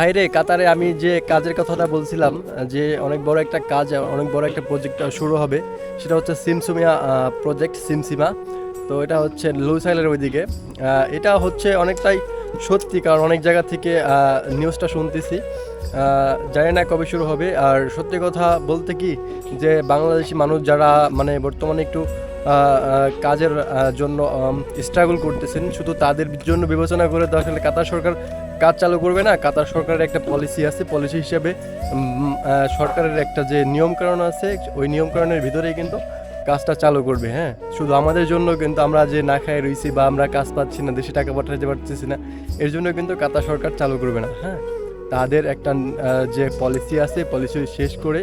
বাইরে কাতারে আমি যে কাজের কথাটা বলছিলাম, যে অনেক বড় একটা কাজ, অনেক বড় একটা প্রজেক্ট শুরু হবে, সেটা হচ্ছে সিমসুমিয়া প্রজেক্ট সিমসিমা। তো এটা হচ্ছে লুসাইলের ওইদিকে। এটা হচ্ছে অনেকটাই সত্যি, কারণ অনেক জায়গা থেকে নিউজটা শুনতেছি। জানি না কবে শুরু হবে, আর সত্যি কথা বলতে কি, যে বাংলাদেশি মানুষ যারা মানে বর্তমানে একটু কাজের জন্য স্ট্রাগল করতেছেন, শুধু তাদের জন্য বিবেচনা করে তো আসলে কাতার সরকার কাজ চালু করবে না, কাতার সরকারের একটা পলিসি আছে পলিসি হিসেবে সরকারের একটা যে নিয়মকানুন আছে, ওই নিয়মকানুনের ভিতরেই কিন্তু কাজটা চালু করবে হ্যাঁ? শুধু আমাদের জন্য কিন্তু আমরা যে না খাই রইছি বা আমরা কাজ পাচ্ছি না, দেশে টাকা পাঠাতে পারতেছি না, এর জন্য কিন্তু কাতার সরকার চালু করবে না হ্যাঁ? তাদের একটা যে পলিসি আছে পলিসি শেষ করে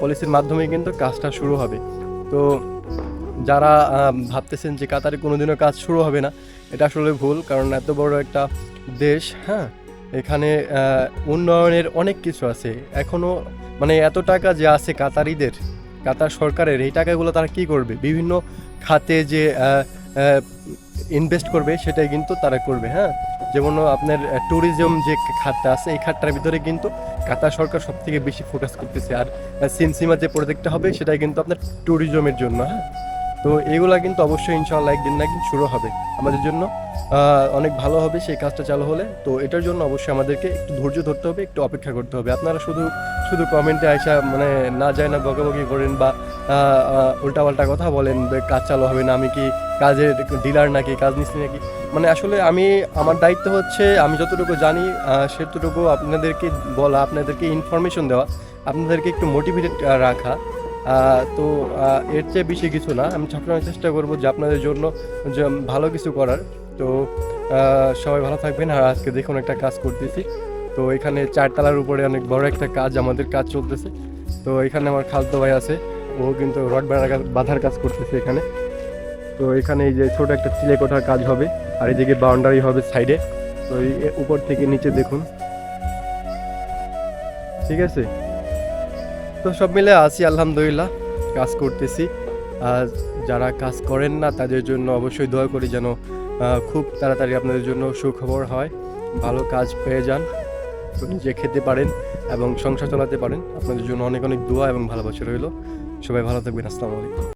পলিসির মাধ্যমে কিন্তু কাজটা শুরু হবে। তো যারা ভাবতেছেন যে কাতারে কোনোদিনও কাজ শুরু হবে না, এটা আসলে ভুল, কারণ এত বড় একটা দেশ হ্যাঁ? এখানে উন্নয়নের অনেক কিছু আছে। এখনও মানে এত টাকা যে আছে কাতারিদের, কাতার সরকারের, এই টাকাগুলো তারা কি করবে? বিভিন্ন খাতে যে ইনভেস্ট করবে, সেটাই কিন্তু তারা করবে হ্যাঁ? যেমন আপনার ট্যুরিজম যে খাতটা আছে, এই খাতটার ভিতরে কিন্তু কাতার সরকার সব থেকে বেশি ফোকাস করতেছে। আর সিমসিমা যে প্রজেক্টটা হবে, সেটাই কিন্তু আপনার ট্যুরিজমের জন্য হ্যাঁ? তো এগুলা কিন্তু অবশ্যই ইনশাল্লাহ একদিন না একদিন শুরু হবে। আমাদের জন্য অনেক ভালো হবে সেই কাজটা চালু হলে। তো এটার জন্য অবশ্যই আমাদেরকে একটু ধৈর্য ধরতে হবে, একটু অপেক্ষা করতে হবে। আপনারা শুধু শুধু কমেন্টে আসা মানে না যায় না বকাবকি করেন বা উল্টাপাল্টা কথা বলেন কাজ চালু হবে না, আমি কি কাজের ডিলার নাকি, কাজ নিচ্ছি নাকি? মানে আসলে আমি, আমার দায়িত্ব হচ্ছে, আমি যতটুকু জানি সেতটুকু আপনাদেরকে বলা, আপনাদেরকে ইনফরমেশন দেওয়া, আপনাদেরকে একটু মোটিভেটেড রাখা। তো এর চেয়ে বেশি কিছু না। আমি সবসময় চেষ্টা করব যে আপনাদের জন্য ভালো কিছু করার। তো সবাই ভালো থাকবেন। আর আজকে দেখুন একটা কাজ করতেছি। তো, এখানে চারতলার উপরে অনেক বড় একটা কাজ, আমাদের কাজ চলতেছে। তো, এখানে আমার খালতো ভাই আছে। ও কিন্তু রড বাঁধার কাজ বাঁধার কাজ করতেছে এখানে। তো, এখানে এই যে ছোট একটা চিলে কোঠার কাজ হবে। আর এদিকে বাউন্ডারি হবে সাইডে। তো, এই উপর থেকে নিচে দেখুন। ঠিক আছে? তো সব মিলে আছি, আলহামদুলিল্লাহ, কাজ করতেছি। আর যারা কাজ করেন না, তাদের জন্য অবশ্যই দোয়া করি যেন খুব তাড়াতাড়ি আপনাদের জন্য সুখবর হয়, ভালো কাজ পেয়ে যান নিজে খেতে পারেন এবং সংসার চালাতে পারেন। আপনাদের জন্য অনেক অনেক দোয়া এবং ভালোবাসা রইল। সবাই ভালো থাকবেন, আসসালামু আলাইকুম।